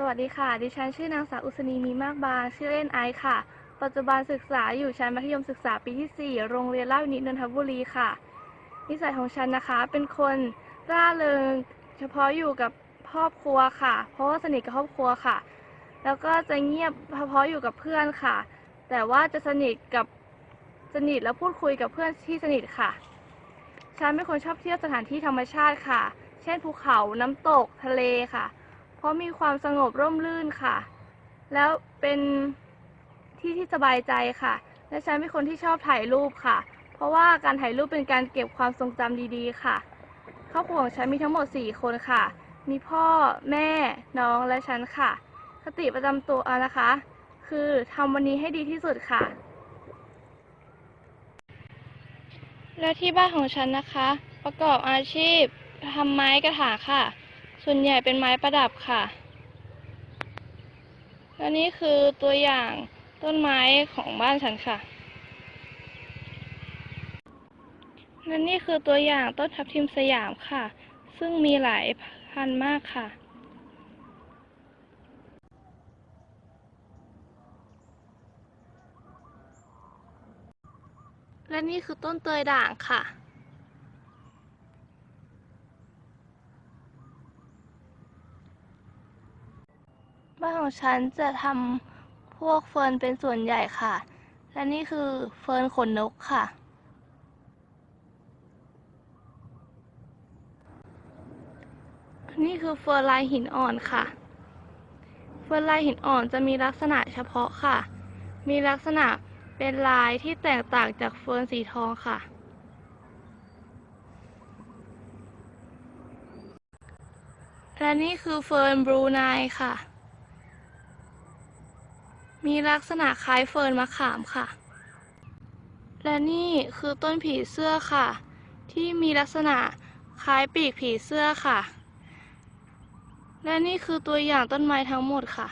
สวัสดีค่ะ ดิฉันชื่อนางสาวอุศนีมีมากบางชื่อเล่นไอซ์ค่ะ ปัจจุบันศึกษาอยู่ชั้นมัธยมศึกษาปีที่ 4 โรงเรียนเล่านิดนนทบุรีค่ะ นิสัยของฉันนะคะ เป็นคนร่าเริง เฉพาะอยู่กับครอบครัวค่ะ เพราะว่าสนิทกับครอบครัวค่ะ แล้วก็จะเงียบเฉพาะอยู่กับเพื่อนค่ะ แต่ว่าจะสนิทกับสนิทแล้วพูดคุยกับเพื่อนที่สนิทค่ะ ฉันเป็นคนชอบเที่ยวสถานที่ธรรมชาติค่ะ เช่นภูเขา น้ำตก ทะเลค่ะ เพราะมีความสงบร่มรื่นค่ะ แล้วเป็นที่ที่สบายใจค่ะ และฉันเป็นคนที่ชอบถ่ายรูปค่ะ เพราะว่าการถ่ายรูปเป็นการเก็บความทรงจำดีๆ ค่ะ ครอบครัวของฉันมีทั้งหมด 4 คนค่ะ มีพ่อแม่น้องและฉันค่ะ คติประจำตัวนะคะ คือทำวันนี้ให้ดีที่สุดค่ะ และที่บ้านของฉันนะคะ ประกอบอาชีพทำไม้กระถางค่ะ ส่วนใหญ่เป็นไม้ประดับค่ะ และนี่คือตัวอย่างต้นไม้ของบ้านฉันค่ะ และนี่คือตัวอย่างต้นทับทิมสยามค่ะ ซึ่งมีหลายพันมากค่ะและนี่คือต้นเตยด่างค่ะ บ้านของฉันจะทำพวกเฟิร์นเป็นส่วนใหญ่ค่ะ และนี่คือเฟิร์นขนนกค่ะ นี่คือเฟิร์นลายหินอ่อนค่ะ เฟิร์นลายหินอ่อนจะมีลักษณะเฉพาะค่ะ มีลักษณะเป็นลายที่แตกต่างจากเฟิร์นสีทองค่ะ และนี่คือเฟิร์นบลูไนค่ะ มีลักษณะคล้ายเฟิร์นมะขามค่ะ และนี่คือต้นผีเสื้อค่ะ ที่มีลักษณะคล้ายปีกผีเสื้อค่ะ และนี่คือตัวอย่างต้นไม้ทั้งหมดค่ะ